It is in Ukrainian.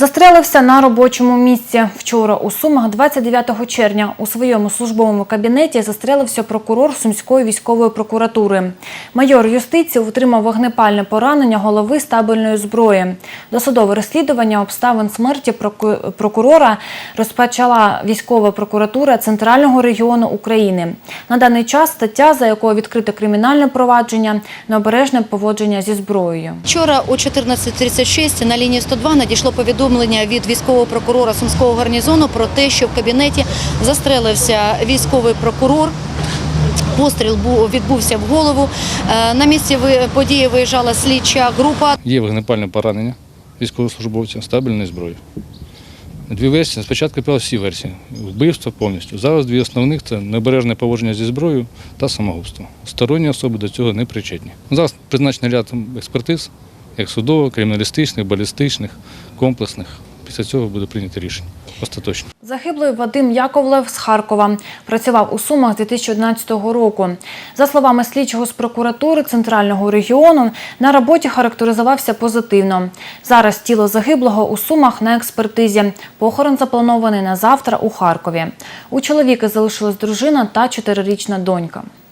Застрелився на робочому місці. Вчора у Сумах 29 червня у своєму службовому кабінеті застрелився прокурор Сумської військової прокуратури. Майор юстиції отримав вогнепальне поранення голови стабільної зброї. Досудове розслідування обставин смерті прокурора розпочала військова прокуратура Центрального регіону України. На даний час стаття, за якою відкрите кримінальне провадження, необережне поводження зі зброєю. Вчора о 14.36 на лінії 102 надійшло повідомлення від військового прокурора Сумського гарнізону про те, що в кабінеті застрелився військовий прокурор. Постріл відбувся в голову. Е, На місці події виїжджала слідча група. Є вогнепальне поранення військовослужбовця стабільної зброї. Дві версії. Спочатку пила всі версії. Вбивство повністю. Зараз дві основних це небережне поводження зі зброєю та самогубство. Сторонні особи до цього не причетні. Зараз призначений ряд експертиз, як судово, криміналістичних, балістичних, комплексних. Після цього буде прийнято рішення остаточно. Загиблий Вадим Яковлев з Харкова працював у Сумах з 2011 року. За словами слідчого з прокуратури Центрального регіону, на роботі характеризувався позитивно. Зараз тіло загиблого у Сумах на експертизі. Похорон запланований на завтра у Харкові. У чоловіка залишилась дружина та чотирирічна донька.